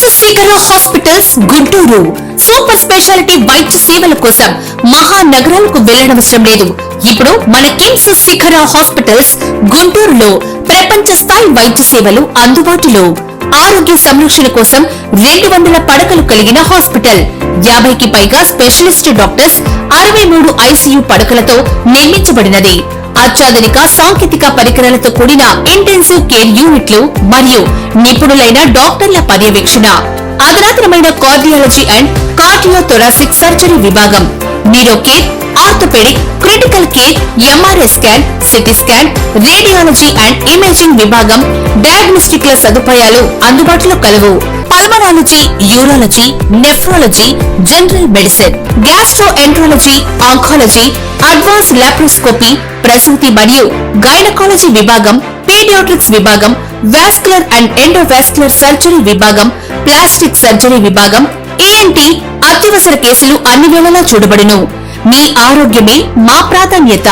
KIMS hospitals Guntur. Super speciality వైద్య సేవల కోసం మహానగరాలకు వెళ్ళనవసరం లేదు. ఇప్పుడు మన కిమ్స్ శిఖర హాస్పిటల్స్ గుంటూరులో ప్రపంచ స్థాయి వైద్య సేవలు అందుబాటులో. ఆరోగ్య సంరక్షణ కోసం రెండు వందల పడకలు కలిగిన హాస్పిటల్. యాభైకి పైగా స్పెషలిస్ట్ డాక్టర్స్ అరవై మూడు ఐసీయూ పడకలతో నిర్మించబడినది. అత్యాధునిక సాంకేతిక పరికరాలతో కూడిన ఇంటెన్సివ్ కేర్ యూనిట్లు మరియు నిపుణులైన డాక్టర్ల పర్యవేక్షణ. అధునాతనమైన కార్డియాలజీ అండ్ కార్డియోథొరాసిక్ సర్జరీ విభాగం. Neuro care orthopaedic critical care MRI scan CT scan radiology and imaging విభాగం. డయాగ్నోస్టిక్ల సదుపాయాలు అందుబాటులో కలవు. Pulmonology urology nephrology general medicine gastroenterology oncology advance laparoscopy ప్రసూతి మరియు గైనకాలజీ విభాగం పీడియాట్రిక్స్ విభాగం వాస్కులర్ అండ్ ఎండోవాస్కులర్ సర్జరీ విభాగం ప్లాస్టిక్ సర్జరీ విభాగం ఈఎన్టీ అత్యవసర కేసులు అన్ని వేళలా చూడబడును. మీ ఆరోగ్యమే మా ప్రాధాన్యత.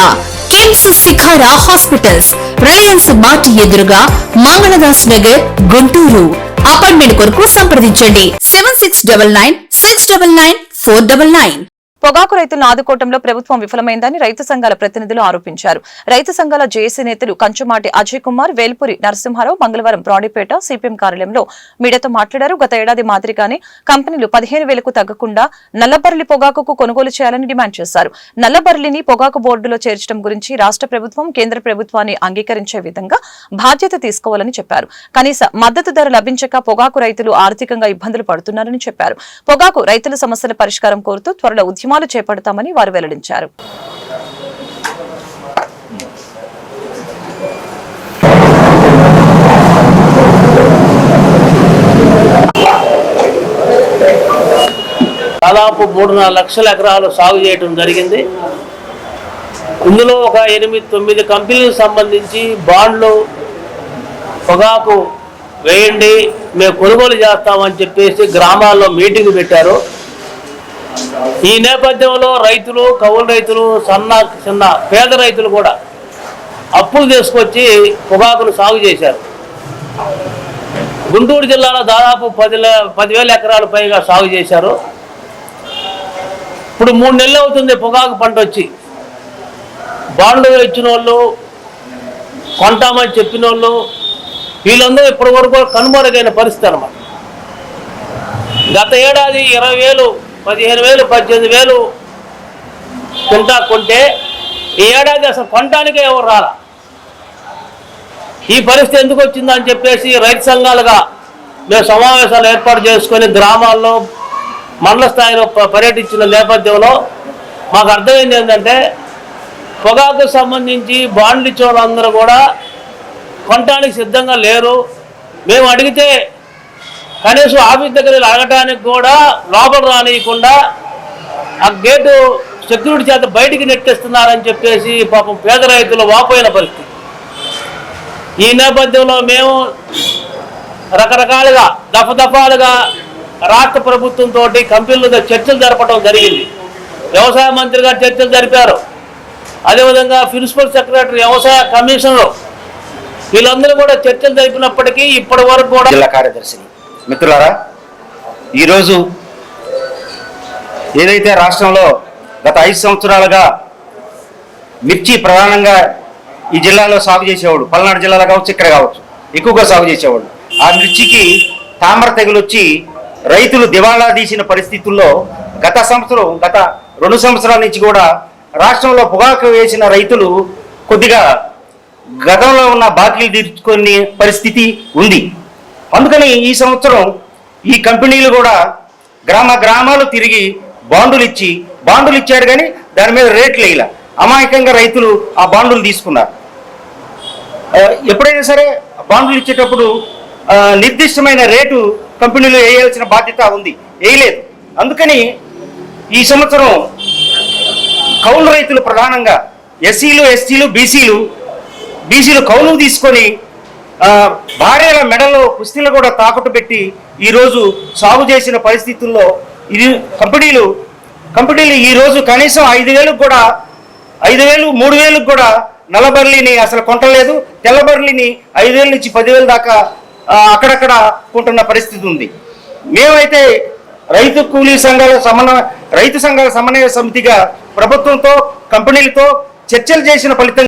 KIMS Shikhara hospitals Reliance Mart ఎదురుగా మంగళదాస్ నగర్ గుంటూరు అపాయింట్మెంట్ కొరకు సంప్రదించండి. Seven six double nine six double nine four double nine. పొగాకు రైతులను ఆదుకోవడంలో ప్రభుత్వం విఫలమైందని రైతు సంఘాల ప్రతినిధులు ఆరోపించారు. రైతు సంఘాల జేఏసీ నేతలు కంచుమాటి అజయ్ కుమార్ వేల్పురి నరసింహారావు మంగళవారం బ్రాడీపేట సిపిఎం కార్యాలయంలో మీడియాతో మాట్లాడారు. గత ఏడాది మాదిరిగానే కంపెనీలు పదిహేను వేలకు తగ్గకుండా నల్లబర్లి పొగాకుకు కొనుగోలు చేయాలని డిమాండ్ చేశారు. నల్లబర్లిని పొగాకు బోర్డులో చేర్చడం గురించి రాష్ట్ర ప్రభుత్వం కేంద్ర ప్రభుత్వాన్ని అంగీకరించే విధంగా బాధ్యత తీసుకోవాలని చెప్పారు. కనీస మద్దతు ధర లభించక పొగాకు రైతులు ఆర్థికంగా ఇబ్బందులు పడుతున్నారని చెప్పారు. పొగాకు రైతుల సమస్యల పరిష్కారం కోరుతూ త్వరలో ఉద్యమాలు చేపడతామని వారు వెల్లడించారు. దాదాపు మూడున్నర లక్షల ఎకరాలు సాగు చేయడం జరిగింది. ఇందులో ఒక ఎనిమిది తొమ్మిది కంపెనీలకు సంబంధించి బాండ్లు పొగాకు వేయండి మేము కొనుగోలు చేస్తామని చెప్పేసి గ్రామాల్లో మీటింగ్ పెట్టారు. ఈ నేపథ్యంలో రైతులు కౌలు రైతులు సన్న చిన్న పేద రైతులు కూడా అప్పులు తీసుకొచ్చి పొగాకును సాగు చేశారు. గుంటూరు జిల్లాలో దాదాపు పది పదివేల ఎకరాల పైగా సాగు చేశారు. ఇప్పుడు మూడు నెలలు అవుతుంది పొగాకు పంట వచ్చి. బాండ్లు ఇచ్చిన వాళ్ళు కొంటామని చెప్పిన వాళ్ళు వీళ్ళందరూ ఇప్పటి వరకు కనుమరుగైన పరిస్థితి అనమాట గత ఏడాది ఇరవై వేలు పదిహేను వేలు పద్దెనిమిది వేలు కుంటా కొంటే ఈ ఏడాది అసలు కొనడానికే ఎవరు రాలా. ఈ పరిస్థితి ఎందుకు వచ్చిందని చెప్పేసి రైతు సంఘాలుగా మేము సమావేశాలు ఏర్పాటు చేసుకొని గ్రామాల్లో మండల స్థాయిలో పర్యటించిన నేపథ్యంలో మాకు అర్థమైంది ఏంటంటే పొగాకు సంబంధించి బాండ్లు ఇచ్చేవాళ్ళందరూ కూడా కొనటానికి సిద్ధంగా లేరు. మేము అడిగితే కనీసం ఆఫీస్ దగ్గర అడగటానికి కూడా లోపల రానియకుండా ఆ గేటు సెక్యూరిటీ చేత బయటికి నెట్టేస్తున్నారని చెప్పేసి పాపం పేద రైతులు వాపోయిన పరిస్థితి. ఈ నేపథ్యంలో మేము రకరకాలుగా దఫదఫాలుగా రాష్ట్ర ప్రభుత్వంతో కంపెనీలతో చర్చలు జరపడం జరిగింది. వ్యవసాయ మంత్రి గారు చర్చలు జరిపారు. అదేవిధంగా ప్రిన్సిపల్ సెక్రటరీ వ్యవసాయ కమిషనర్ వీళ్ళందరూ కూడా చర్చలు జరిపినప్పటికీ ఇప్పటి వరకు కూడా జిల్లా కార్యదర్శిని మిత్రులారా ఈరోజు ఏదైతే రాష్ట్రంలో గత ఐదు సంవత్సరాలుగా మిర్చి ప్రధానంగా ఈ జిల్లాలో సాగు చేసేవాడు పల్నాడు జిల్లాలో కావచ్చు ఇక్కడ కావచ్చు ఎక్కువగా సాగు చేసేవాడు. ఆ మిర్చికి తామర తెగులు వచ్చి రైతులు దివాళా తీసిన పరిస్థితుల్లో గత సంవత్సరం గత రెండు సంవత్సరాల నుంచి కూడా రాష్ట్రంలో పొగాకు వేసిన రైతులు కొద్దిగా గతంలో ఉన్న బాకీలు తీర్చుకునే పరిస్థితి ఉంది. అందుకని ఈ సంవత్సరం ఈ కంపెనీలు కూడా గ్రామ గ్రామాలు తిరిగి బాండులు ఇచ్చి బాండులు ఇచ్చాడు కానీ దాని మీద రేట్లు వేయలే. అమాయకంగా రైతులు ఆ బాండులు తీసుకున్నారు. ఎప్పుడైనా సరే బాండ్లు ఇచ్చేటప్పుడు నిర్దిష్టమైన రేటు కంపెనీలు వేయాల్సిన బాధ్యత ఉంది. వేయలేదు. అందుకని ఈ సంవత్సరం కౌలు రైతులు ప్రధానంగా ఎస్సీలు ఎస్టీలు బీసీలు బీసీలు కౌలు తీసుకొని భార్యల మెడలో కుస్తీలు కూడా తాకట్టు పెట్టి ఈరోజు సాగు చేసిన పరిస్థితుల్లో ఇది కంపెనీలు కంపెనీలు ఈరోజు కనీసం ఐదు వేలకు కూడా ఐదు వేలు మూడు వేలకు కూడా నల్లబర్లిని అసలు కొంటలేదు. తెల్లబర్లిని ఐదు వేల నుంచి పదివేల దాకా అక్కడక్కడ కొంటున్న పరిస్థితి ఉంది. మేమైతే రైతు కూలీ సంఘాల సమన్వయ రైతు సంఘాల సమన్వయ సమితిగా ప్రభుత్వంతో కంపెనీలతో చర్చలు చేసిన ఫలితం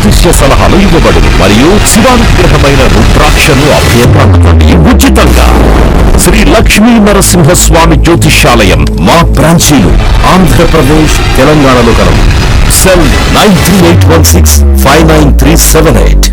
జ్యోతిష్య సలహాలు ఇవ్వబడును. మరియు శివానుగ్రహమైన రుద్రాక్షను అభయపరచండి ఉచితంగా. శ్రీ లక్ష్మీ నరసింహస్వామి జ్యోతిష్యాలయం మా బ్రాంచీలు ఆంధ్రప్రదేశ్ తెలంగాణలో కలవు. Cell nine three eight one six five nine three seven eight.